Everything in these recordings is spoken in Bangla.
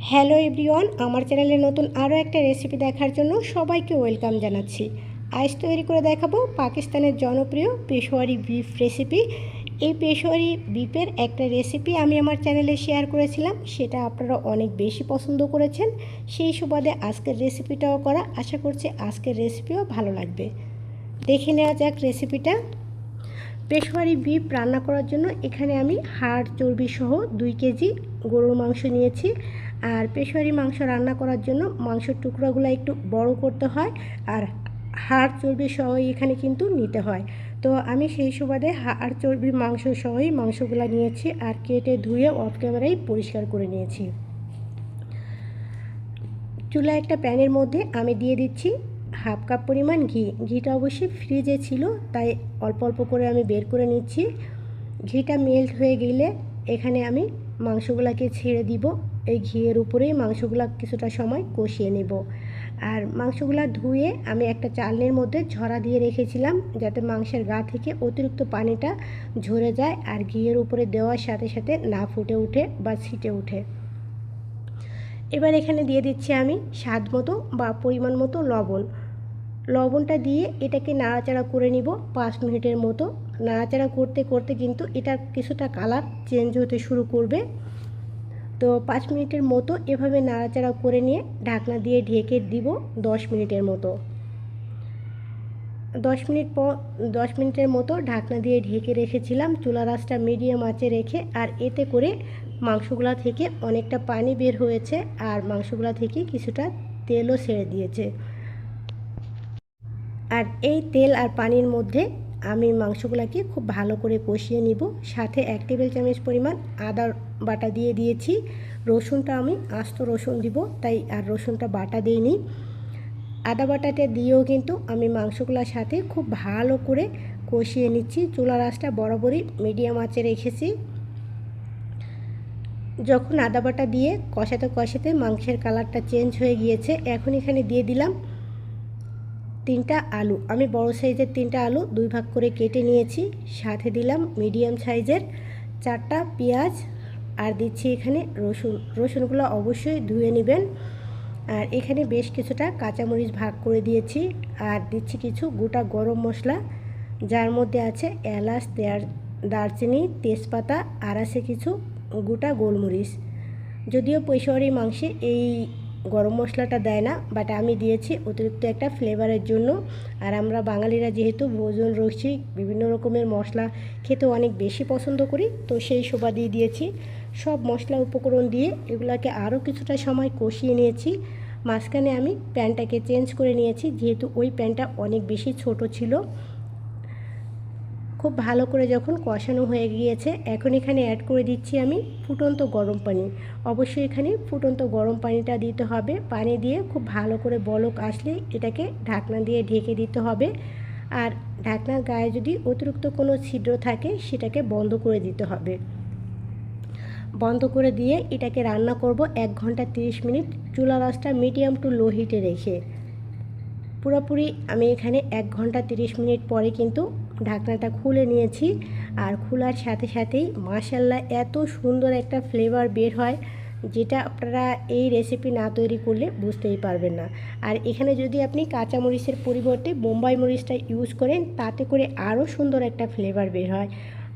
হ্যালো এভরিওয়ান, আমার চ্যানেলে নতুন আরও একটা রেসিপি দেখার জন্য সবাইকে ওয়েলকাম জানাচ্ছি। আজ তৈরি করে দেখাবো পাকিস্তানের জনপ্রিয় পেশোয়ারি বিফ রেসিপি। এই পেশোয়ারি বিফের একটা রেসিপি আমি আমার চ্যানেলে শেয়ার করেছিলাম, সেটা আপনারা অনেক বেশি পছন্দ করেছেন। সেই সুবাদে আজকের রেসিপিটাও করা, আশা করছি আজকের রেসিপিও ভালো লাগবে। দেখে নেওয়া যাক রেসিপিটা। পেশোয়ারি বিফ রান্না করার জন্য এখানে আমি হাড়, চর্বি সহ দুই কেজি গরুর মাংস নিয়েছি। আর পেশোয়ারি মাংস রান্না করার জন্য মাংসের টুকরাগুলো একটু বড় করতে হয় আর হাড়, চর্বি সহ এখানে কিন্তু নিতে হয়। তো আমি সেই সুবাদে হাড়, চর্বি, মাংস সহই মাংসগুলো নিয়েছি আর কেটে ধুয়ে অফ ক্যামেরাই পরিষ্কার করে নিয়েছি। চুলা একটা প্যানের মধ্যে আমি দিয়ে দিচ্ছি হাফ কাপ পরিমাণ ঘি, ঘিটা অবশ্যই ফ্রিজে ছিল, তাই অল্প অল্প করে আমি বের করে নিচ্ছি। ঘিটা মেল্ট হয়ে গেলে এখানে আমি মাংসগুলোকে ছেড়ে দিব। এই ঘিয়ের উপরেই মাংসগুলো কিছুটা সময় কষিয়ে নেব। আর মাংসগুলো ধুয়ে আমি একটা চালনির মধ্যে ঝরা দিয়ে রেখেছিলাম, যাতে মাংসের গা থেকে অতিরিক্ত পানিটা ঝরে যায় আর ঘিয়ের উপরে দেওয়ার সাথে সাথে না ফুটে উঠে বা ছিটে উঠে। এবার এখানে দিয়ে দিচ্ছি আমি স্বাদ মতো বা পরিমাণ মতো লবণ। লবণটা দিয়ে এটাকে নাড়াচাড়া করে নিব পাঁচ মিনিটের মতো। নাড়াচাড়া করতে করতে কিন্তু এটা কিছুটা কালার চেঞ্জ হতে শুরু করবে। তো পাঁচ মিনিটের মতো এভাবে নাড়াচাড়া করে নিয়ে ঢাকনা দিয়ে ঢেকে দিব দশ মিনিটের মতো। দশ মিনিট পর, দশ মিনিটের মতো ঢাকনা দিয়ে ঢেকে রেখেছিলাম। চুলা রাসটা মিডিয়াম আঁচে রেখে, আর এতে করে মাংসগুলা থেকে অনেকটা পানি বের হয়েছে, আর মাংসগুলা থেকে কিছুটা তেলও ছেড়ে দিয়েছে। আর এই তেল আর পানির মধ্যে আমি মাংসগুলাকে খুব ভালো করে কষিয়ে নিব। সাথে এক টেবিল চামচ পরিমাণ আদা বাটা দিয়ে দিয়েছি। রসুনটা আমি আস্ত রসুন দিব, তাই আর রসুনটা বাটা দিইনি। আদা বাটাটা দিয়েও কিন্তু আমি মাংসগুলোর সাথে খুব ভালো করে কষিয়ে নিচ্ছি। চুলা রাসটা বরাবরই মিডিয়াম আঁচে রেখেছি। যখন আদা বাটা দিয়ে কষাতে কষাতে মাংসের কালারটা চেঞ্জ হয়ে গিয়েছে, এখন এখানে দিয়ে দিলাম তিনটা আলু। আমি বড় সাইজের তিনটা আলু দুই ভাগ করে কেটে নিয়েছি। সাথে দিলাম মিডিয়াম সাইজের চারটা পেঁয়াজ। আর দিচ্ছি এখানে রসুন। রসুনগুলো অবশ্যই ধুয়ে নেবেন। আর এখানে বেশ কিছুটা কাঁচামরিচ ভাগ করে দিয়েছি আর দিচ্ছি কিছু গোটা গরম মশলা, যার মধ্যে আছে এলাচ, দেয়ার, দারচিনি, তেজপাতা, আর আছে কিছু গোটা গোলমরিচ। যদিও পৈশারি মাংসে এই গরম মশলাটা দেয় না বাট আমি দিয়েছি অতিরিক্ত একটা ফ্লেভারের জন্য। আর আমরা বাঙালিরা যেহেতু ভোজন রসিক বিভিন্ন রকমের মশলা খেতে অনেক বেশি পছন্দ করি, তো সেই দিয়ে দিয়েছি। সব মশলা উপকরণ দিয়ে এগুলাকে আরও কিছুটা সময় কষিয়ে নিয়েছি। মাঝখানে আমি প্যানটাকে চেঞ্জ করে নিয়েছি, যেহেতু ওই প্যানটা অনেক বেশি ছোট ছিল। খুব ভালো করে যখন কষানো হয়ে গিয়েছে, এখন এখানে অ্যাড করে দিচ্ছি আমি ফুটন্ত গরম পানি। অবশ্যই এখানে ফুটন্ত গরম পানিটা দিতে হবে। পানি দিয়ে খুব ভালো করে বলক আসলে এটাকে ঢাকনা দিয়ে ঢেকে দিতে হবে। আর ঢাকনার গায়ে যদি অতিরিক্ত কোনো ছিদ্র থাকে, সেটাকে বন্ধ করে দিতে হবে। বন্ধ করে দিয়ে এটাকে রান্না করব এক ঘণ্টা 30 মিনিট। চুলা রাসটা মিডিয়াম টু লো হিটে রেখে। পুরোপুরি আমি এখানে এক ঘণ্টা 30 মিনিট পরে কিন্তু ঢাকনাটা খুলে নিয়েছি। আর খোলার সাথে সাথেই মাসাল্লা এত সুন্দর একটা ফ্লেভার বের হয়, যেটা আপনারা এই রেসিপি না তৈরি করলে বুঝতেই পারবেন না। আর এখানে যদি আপনি কাঁচা মরিচের পরিবর্তে বোম্বাই মরিচটা ইউজ করেন, তাতে করে আরও সুন্দর একটা ফ্লেভার বের হয়।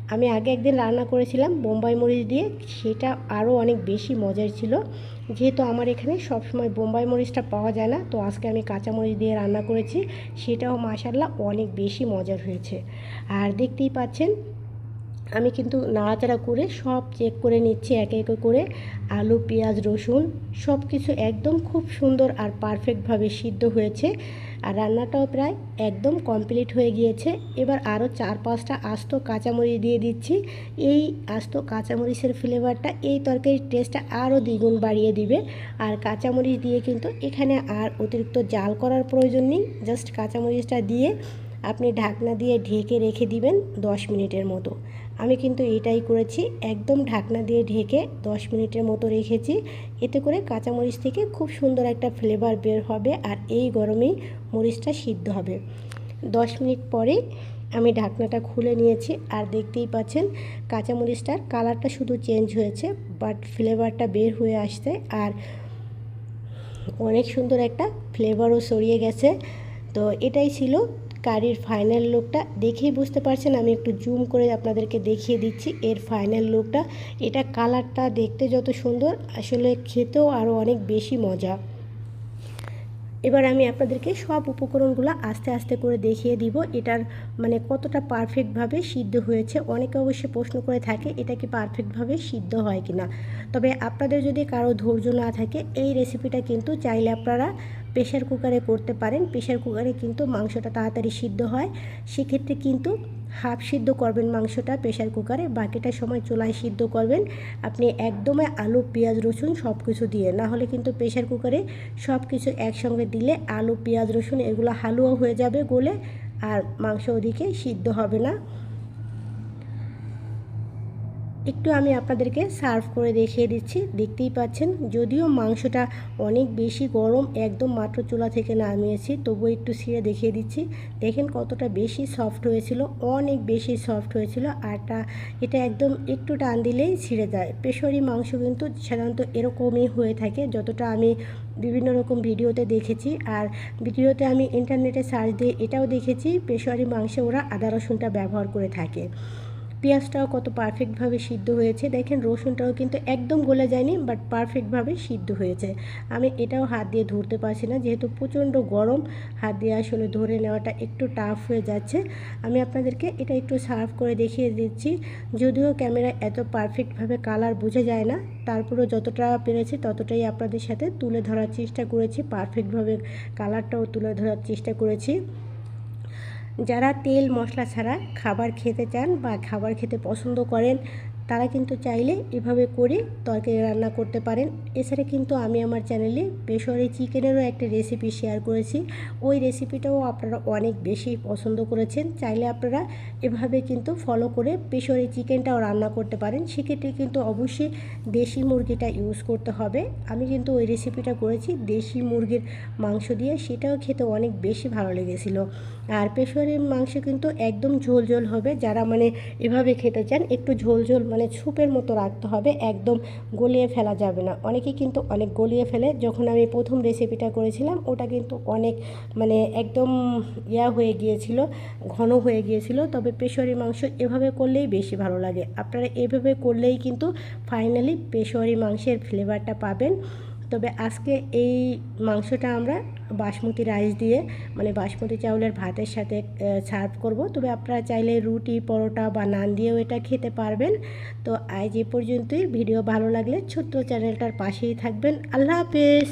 আমি আগে একদিন রান্না করেছিলাম বোম্বাই মরিচ দিয়ে, সেটা আরও অনেক বেশি মজার ছিল। যেহেতু আমার এখানে সবসময় বোম্বাই মরিচটা পাওয়া যায় না, তো আজকে আমি কাঁচা মরিচ দিয়ে রান্না করেছি, সেটাও মাসাল্লাহ অনেক বেশি মজার হয়েছে। আর দেখতেই পাচ্ছেন আমি কিন্তু নাড়াচাড়া করে সব চেক করে নিচ্ছি, একে একে করে। আলু, পেঁয়াজ, রসুন সব কিছু একদম খুব সুন্দর আর পারফেক্টভাবে সিদ্ধ হয়েছে। আর রান্নাটাও প্রায় একদম কমপ্লিট হয়ে গিয়েছে। এবার আরও চার পাঁচটা আস্ত কাঁচামরিচ দিয়ে দিচ্ছি। এই আস্ত কাঁচামরিচের ফ্লেভারটা এই তরকারির টেস্টটা আরও দ্বিগুণ বাড়িয়ে দিবে। আর কাঁচামরিচ দিয়ে কিন্তু এখানে আর অতিরিক্ত জাল করার প্রয়োজন নেই। জাস্ট কাঁচামরিচটা দিয়ে আপনি ঢাকনা দিয়ে ঢেকে রেখে দিবেন দশ মিনিটের মতো। আমি কিন্তু এটাই করেছি, একদম ঢাকনা দিয়ে ঢেকে দশ মিনিটের মতো রেখেছি। এতে করে কাঁচামরিচ থেকে খুব সুন্দর একটা ফ্লেভার বের হবে আর এই গরমেই মরিচটা সিদ্ধ হবে। দশ মিনিট পরে আমি ঢাকনাটা খুলে নিয়েছি আর দেখতেই পাচ্ছেন কাঁচামরিচটার কালারটা শুধু চেঞ্জ হয়েছে বাট ফ্লেভারটা বের হয়ে আসছে আর অনেক সুন্দর একটা ফ্লেভারও সরিয়ে গেছে। তো এটাই ছিল কারির ফাইনাল লোকটা দেখেই বুঝতে পারছেন, আমি একটু জুম করে আপনাদেরকে দেখিয়ে দিচ্ছি এর ফাইনাল লোকটা এটা কালারটা দেখতে যত সুন্দর, আসলে খেতেও আরও অনেক বেশি মজা। এবার আমি আপনাদেরকে সব উপকরণগুলো আস্তে আস্তে করে দেখিয়ে দিব। এটার মানে কতটা পারফেক্টভাবে সিদ্ধ হয়েছে। অনেকে অবশ্যই প্রশ্ন করে থাকে, এটা কি পারফেক্টভাবে সিদ্ধ হয় কি না তবে আপনাদের যদি কারও ধৈর্য না থাকে, এই রেসিপিটা কিন্তু চাইলে আপনারা প্রেশার কুকারে করতে পারেন। প্রেশার কুকারে কিন্তু মাংসটা তাড়াতাড়ি সিদ্ধ হয়। সেক্ষেত্রে কিন্তু হাফ সিদ্ধ করবেন মাংসটা প্রেশার কুকারে, বাকিটা সময় চুলায় সিদ্ধ করবেন। আপনি একদমই আলু, পেঁয়াজ, রসুন সব কিছু দিয়ে, না হলে কিন্তু প্রেশার কুকারে সব কিছু একসঙ্গে দিলে আলু, পেঁয়াজ, রসুন এগুলো হালুয়া হয়ে যাবে গলে, আর মাংস ওদিকে সিদ্ধ হবে না। একটু আমি আপনাদেরকে সার্ভ করে দেখিয়ে দিচ্ছি। দেখতেই পাচ্ছেন, যদিও মাংসটা অনেক বেশি গরম, একদম মাত্র চুলা থেকে নামিয়েছি, তবুও একটু ছিঁড়ে দেখিয়ে দিচ্ছি। দেখেন কতটা বেশি সফট হয়েছিল, অনেক বেশি সফট হয়েছিল আরটা এটা একদম একটু টান দিলেই ছিঁড়ে যায়। পেশরি মাংস কিন্তু সাধারণত এরকমই হয়ে থাকে, যতটা আমি বিভিন্ন রকম ভিডিওতে দেখেছি, আর ভিডিওতে আমি ইন্টারনেটে সার্চ দিয়ে এটাও দেখেছি পেশোয়ারি মাংসে ওরা আদা রসুনটা ব্যবহার করে থাকে। পেঁয়াজটাও কত পারফেক্টভাবে সিদ্ধ হয়েছে। দেখেন, রসুনটাও কিন্তু একদম গলে যায়নি বাট পারফেক্টভাবে সিদ্ধ হয়েছে। আমি এটাও হাত দিয়ে ধরতে পারছি না, যেহেতু প্রচণ্ড গরম, হাত দিয়ে আসলে ধরে নেওয়াটা একটু টাফ হয়ে যাচ্ছে। আমি আপনাদেরকে এটা একটু সার্ভ করে দেখিয়ে দিচ্ছি। যদিও ক্যামেরা এত পারফেক্টভাবে কালার বোঝা যায় না, তারপরেও যতটা পেরেছি ততটাই আপনাদের সাথে তুলে ধরার চেষ্টা করেছি পারফেক্টভাবে কালারটাও তুলে ধরার চেষ্টা করেছি। যারা তেল মশলা ছাড়া খাবার খেতে চান বা খাবার খেতে পছন্দ করেন তারা কিন্তু চাইলে এভাবে করে তরকারি রান্না করতে পারেন। এছাড়া কিন্তু আমি আমার চ্যানেলে পেশোয়ারি চিকেনেরও একটা রেসিপি শেয়ার করেছি। ওই রেসিপিটাও আপনারা অনেক বেশি পছন্দ করেছেন। চাইলে আপনারা এভাবে কিন্তু ফলো করে পেশোয়ারি চিকেনটাও রান্না করতে পারেন। সেক্ষেত্রে কিন্তু অবশ্যই দেশি মুরগিটা ইউজ করতে হবে। আমি কিন্তু ওই রেসিপিটা করেছি দেশি মুরগির মাংস দিয়ে। সেটাও খেতে অনেক বেশি ভালো লেগেছিলো। আর পেশোয়ারি মাংস কিন্তু একদম ঝোল ঝোল হবে। যারা মানে এভাবে খেতে চান, একটু ঝোল ঝোল মানে সুপের মতো রাখতে হবে, একদম গলিয়ে ফেলা যাবে না। অনেকে কিন্তু অনেক গলিয়ে ফেলে। যখন আমি প্রথম রেসিপিটা করেছিলাম, ওটা কিন্তু অনেক মানে একদম ইয়া হয়ে গিয়েছিল, ঘন হয়ে গিয়েছিল। তবে পেশোয়ারি মাংস এভাবে করলেই বেশি ভালো লাগে। আপনারা এভাবে করলেই কিন্তু ফাইনালি পেশোয়ারি মাংসের ফ্লেভারটা পাবেন। তবে আজকে এই মাংসটা আমরা বাসমতি রাইস দিয়ে মানে বাসমতি চাউলের ভাতের সাথে সার্ভ করব। তবে আপনারা চাইলে রুটি, পরোটা বা নান দিয়েও এটা খেতে পারবেন। তো আজ এ পর্যন্তই। ভিডিও ভালো লাগলে ছোট্ট চ্যানেলটার পাশেই থাকবেন। আল্লাহ হাফেজ।